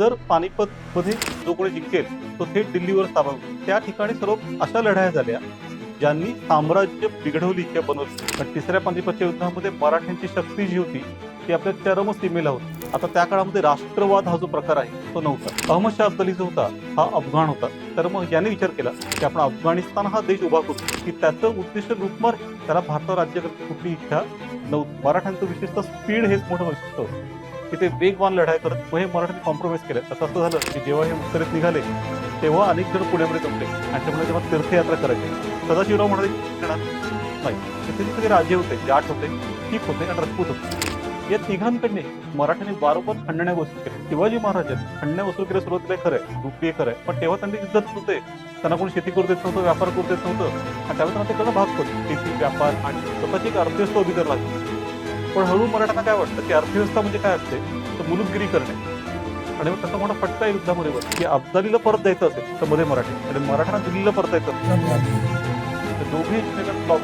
जर पानिपत मध्ये जो कोणी जिंकेल तो थेट दिल्लीवर ताबा त्या ठिकाणी सर्व अशा लढाया झाल्या ज्यांनी साम्राज्य बिघडवली किंवा बनवली. पण तिसऱ्या पानिपतच्या युद्धामध्ये मराठ्यांची शक्ती जी होती ती आपल्या चरम सीमेला होती. आता त्या काळामध्ये राष्ट्रवाद हा जो प्रकार आहे तो नव्हता. अहमद शाह जो होता हा अफगाण होता. तर मग याने विचार केला की आपण अफगाणिस्तान हा देश उभा करू की त्याचं उद्दिष्ट लुटमार त्याला भारतावर राज्य करण्याची कुठली इच्छा नव्हती. मराठ्यांचं विशेषतः स्पीड हेच मोठं वैशिष्ट्य होतं. की ते वेगवान लढाई करत मग हे मराठ्यांनी कॉम्प्रोमाइज केलं. असं असं झालं की जेव्हा हे उत्तरेत निघाले तेव्हा अनेक जण पुण्यामध्ये जमले. आणि त्यामुळे तेव्हा तीर्थयात्रा करायची. सदाशिवराव म्हणाले नाही तिथे राजे होते जाट होते ठीक होते आणि राजपूत होते. या तिघांकडने मराठ्यांनी वारंवार खंडण्या वसूल केल्या. शिवाजी महाराजांनी खंडण्या वसूल केल्या सुरुवातीला खरं आहे रुपये खरं आहे. पण तेव्हा त्यांनी इज्जत नव्हते. त्यांना कोणी शेती करू देत नव्हतं व्यापार करू देत नव्हतं. आणि त्यावेळेस त्यांना ते करणं भाग पडतो शेती व्यापार आणि स्वतःची एक अर्थव्यवस्था उभी करायला लागली. पण हळूहळू मराठ्यांना काय वाटतं की अर्थव्यवस्था म्हणजे काय असते? तर मुलुकगिरी करणे. आणि मग त्याचा मोठा फटका आहे युद्धामध्ये बस की अब्दालीला परत द्यायचं असेल तर मध्ये मराठी. आणि मराठ्यांना दिल्लीला परत द्यायचं असेल. तर दोघे एकमेकांना ब्लॉक